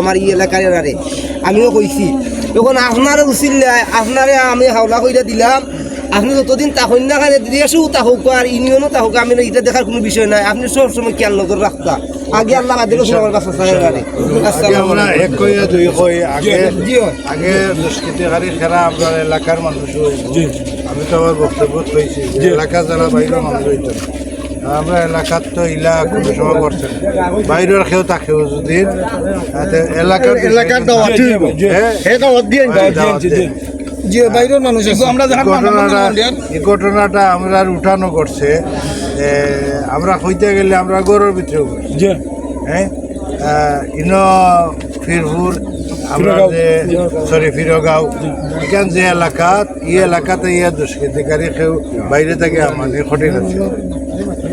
আমার এই এলাকার এরারে আমিও কইছি তখন আপনারে উচিল আপনারে আমি হাওলা কইরা দিলাম। আপনি যতদিন তাহন না খানে দেশও তাহুক আর ইউনিয়নও তাহুক আমি এটা দেখার কোনো বিষয় নাই। আপনি সব সময় খেয়াল নজর রাখতা। আগে আল্লাহ বাদে আমার কাছে আগে আসসালামু আমরা আলাইকুম। এক কইয়া দুই কই আগে দুষ্কৃতিকারী খেলা আপনার এলাকার মানুষ আমি তো আমার বক্তব্য এলাকা যারা বাইরের মানুষ হইতেন আমরা এলাকার তো ইলা কোনো সময় করছে বাইরের খেয়েও তাকেও যদি এলাকার এলাকার দাওয়াত। হে দাওয়াত দিয়ে যে বাইরের মানুষ আমরা ঘটনাটা এই ঘটনাটা আমরা আর উঠানো করছে আমরা হইতে গেলে আমরা গরুর ভিতরে। হ্যাঁ ইন ফিরপুর আমরা যে সরি ফিরগাঁও। এখান যে এলাকাত ই এলাকাতে ইয়ে দুষ্কৃতিকারী কেউ বাইরে থেকে আমাদের কঠিন আছে এই।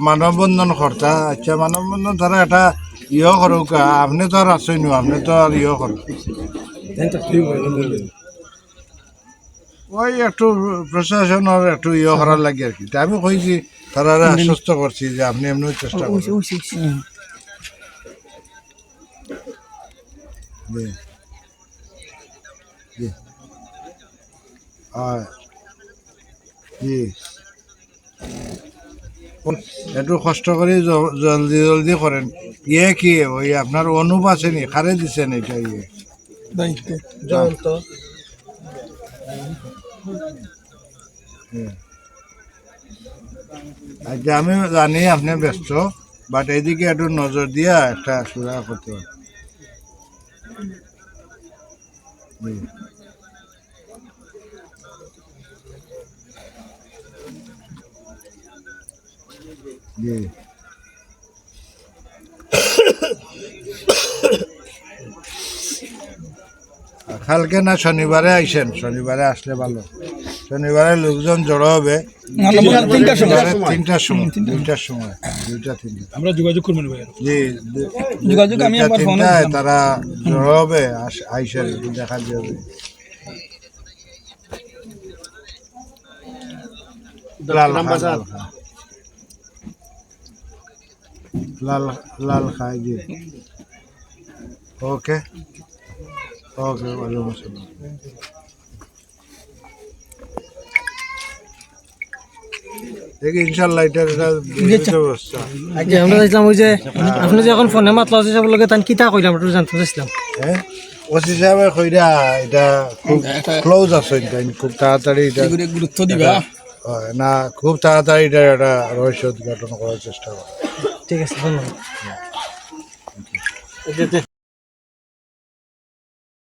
মানববন্ধন কর্তা আচ্ছা মানববন্ধন তারা এটা ইয়ে করুক আপনি তো আর আসেন আপনি তো আর ইয়ে করুক ওই একটু প্রশাসনের একটু ইয়ে করার লাগে আর কি। আমি কইছি তারা আশ্বস্ত করছি যে আপনি এমনি চেষ্টা করুন জি। জি। একটু কষ্ট করে জলদি জলদি করেন ইয়ে কি ওই আপনার অনুপ আছে নি? খারে দিছেন এটা ইয়ে? জয়ন্ত। আচ্ছা আমি জানি আপনি ব্যস্ত বাট এদিকে একটু নজর দিয়া একটা সুরা করতে জি। কালকে না শনিবারে আইসেন। শনিবারে আসলে ভালো। শনিবারে লোকজন জড়ো হবে। তিনটার সময়। তিনটার সময়। দুইটার সময়। দুইটা তিনটা। আমরা যোগাযোগ করব ভাই জি যোগাযোগ আমি একবার ফোনে তারা জড়ো হবে আইসেন দেখা যাবে লাল খান, লাল লাল খাই জি ওকে ওকে ওয়ালাইকুম আসসালাম দেখি ইনশাল্লাহ এটা ব্যবস্থা আগে আমরা চাইছিলাম ওই যে আপনি যে এখন ফোনে মাতলা আছে সব লগে তান কিতা কইলাম? একটু জানতে চাইছিলাম। হ্যাঁ? ওসি সাহেব কইরা এটা খুব ক্লোজ আছে খুব তাড়াতাড়ি এটা গুরুত্ব দিবা। হয়, না খুব তাড়াতাড়ি এটা একটা রহস্য উদ্ঘাটন করার চেষ্টা করে। ঠিক আছে ধন্যবাদ।